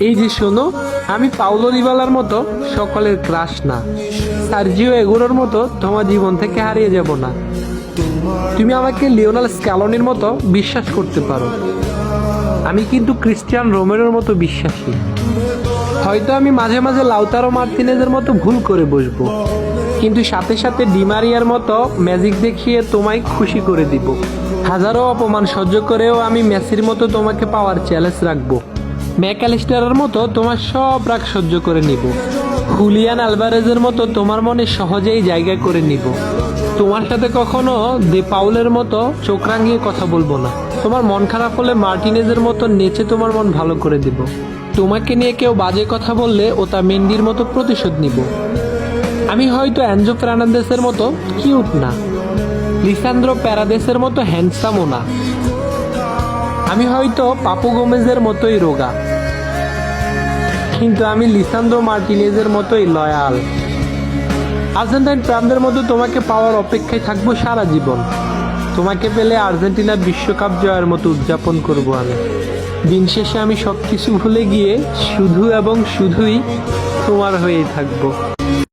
এই যে শোনো, আমি পাউলো রিবালার মতো সকলের ক্রাশ না। সার্জিও এগুলোর মতো তোমার জীবন থেকে হারিয়ে যাব না। তুমি আমাকে লিওনাল স্ক্যালনির মতো বিশ্বাস করতে পারো। আমি কিন্তু ক্রিস্টিয়ান রোমেরোর মতো বিশ্বাসী। হয়তো আমি মাঝে মাঝে লাউতারো মার্তিনেজের মতো ভুল করে বসবো। কিন্তু সাথে সাথে ডিমারিয়ার মতো ম্যাজিক দেখিয়ে তোমায় খুশি করে দিব। হাজারো অপমান সহ্য করেও আমি মেসির মতো তোমাকে পাওয়ার চ্যালেঞ্জ রাখব। ম্যাকালিস্টারের মতো তোমার সব রাগ সহ্য করে নিব। হুলিয়ান আলভারেজের মতো তোমার মনে সহজেই জায়গা করে নিব। তোমার সাথে কখনো দে পাউলের মতো চোখ রাঙিয়ে কথা বলব না। তোমার মন খারাপ হলে মার্টিনেজের মতো নেচে তোমার মন ভালো করে দিব। তোমাকে নিয়ে কেউ বাজে কথা বললে ও তা মেন্ডির মতো প্রতিশোধ নিব। আমি হয়তো অ্যাঞ্জো ফের্নান্দেসের মতো কিউট না। লিসান্দ্রো প্যারাদেসের মতো হ্যান্ডসামও না। আমি হয়তো পাপু গোমেজের মতোই রোগা। কিন্তু আমি লিসান্দ্রো মার্টিনেজের মতোই লয়াল। আর্জেন্টাইন প্রাণদের মতো তোমাকে পাওয়ার অপেক্ষায় থাকব সারা জীবন। তোমাকে পেলে আর্জেন্টিনা বিশ্বকাপ জয়ের মতো উদযাপন করব আমি। দিন শেষে আমি সব কিছু ভুলে গিয়ে শুধু এবং শুধুই তোমার হয়েই থাকব।